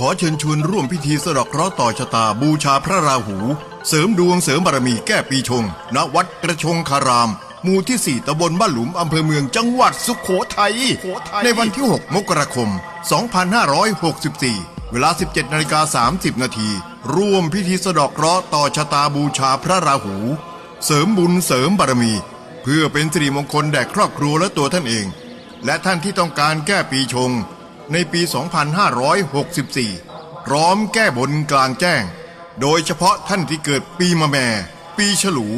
ขอเชิญชวนร่วมพิธีสะเดอกเคราะห์ต่อชะตาบูชาพระราหู เสริมดวงเสริมบารมีแก้ปีชง ณ วัดกระชงคาราม หมู่ที่ 4ตำบลบ้านหลุมอำเภอเมืองจังหวัดสุขโขทัย ในวันที่ 6 มกราคม 2564 เวลา 17นาฬิกา30 นาที ร่วมพิธีสะเดอกเคราะห์ต่อชะตาบูชาพระราหู เสริมบุญเสริมบารมี เพื่อเป็นสิริมงคลแด่ครอบครัวและตัวท่านเอง และท่านที่ต้องการแก้ปีชง ในปี 2564 พร้อมแก้บนกลางแจ้ง โดยเฉพาะท่านที่เกิดปีมะแม่ ปีฉลู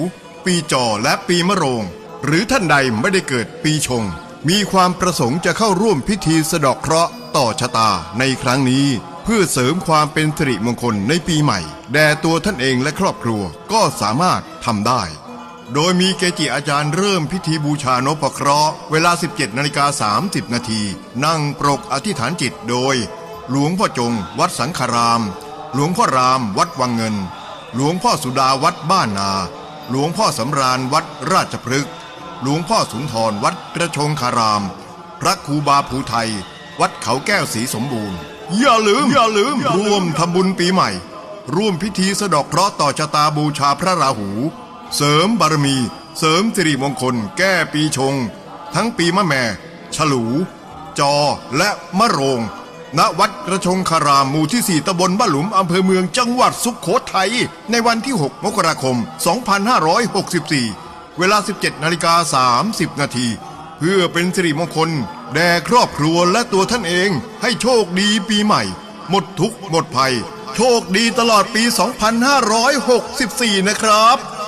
ปีจอและปีมะโรง หรือท่านใดไม่ได้เกิดปีชง มีความประสงค์จะเข้าร่วมพิธีสะดอกเคราะห์ต่อชะตาในครั้งนี้ เพื่อเสริมความเป็นสิริมงคลในปีใหม่ แด่ตัวท่านเองและครอบครัวก็สามารถทำได้ โดยมีเกจิอาจารย์เริ่มพิธีบูชานพเคราะห์เวลา 17นาฬิกา30 นาที นั่งปรกอธิษฐานจิตโดย หลวงพ่อจง วัดสังขาราม หลวงพ่อรามวัดวังเงิน หลวงพ่อสุดาวัดบ้านนา หลวงพ่อสำราญวัดราชพฤกษ์หลวงพ่อสุนทรวัดกระชงคาราม พระครูบาภูไทย วัดเขาแก้วศรีสมบูรณ์ อย่าลืมอย่าลืมร่วมทำบุญปีใหม่ ร่วมพิธีสะเดอกเคราะห์ต่อชะตาบูชาพระราหู เสริมบารมี เสริมสิริมงคล แก้ปีชง ทั้งปีมะแม่ ฉลู จอและมะโรง ณวัดกระชงคารามหมู่ที่ 4ตำบลบ้านหลุมอำเภอเมืองจังหวัดสุขโขทัยในวันที่ 6 มกราคม 2564 เวลา 17นาฬิกา30 นาทีเพื่อเป็นสิริมงคล แด่ครอบครัวและตัวท่านเองให้โชคดีปีใหม่ หมดทุกข์หมดภัย โชคดีตลอดปี 2564 นะครับ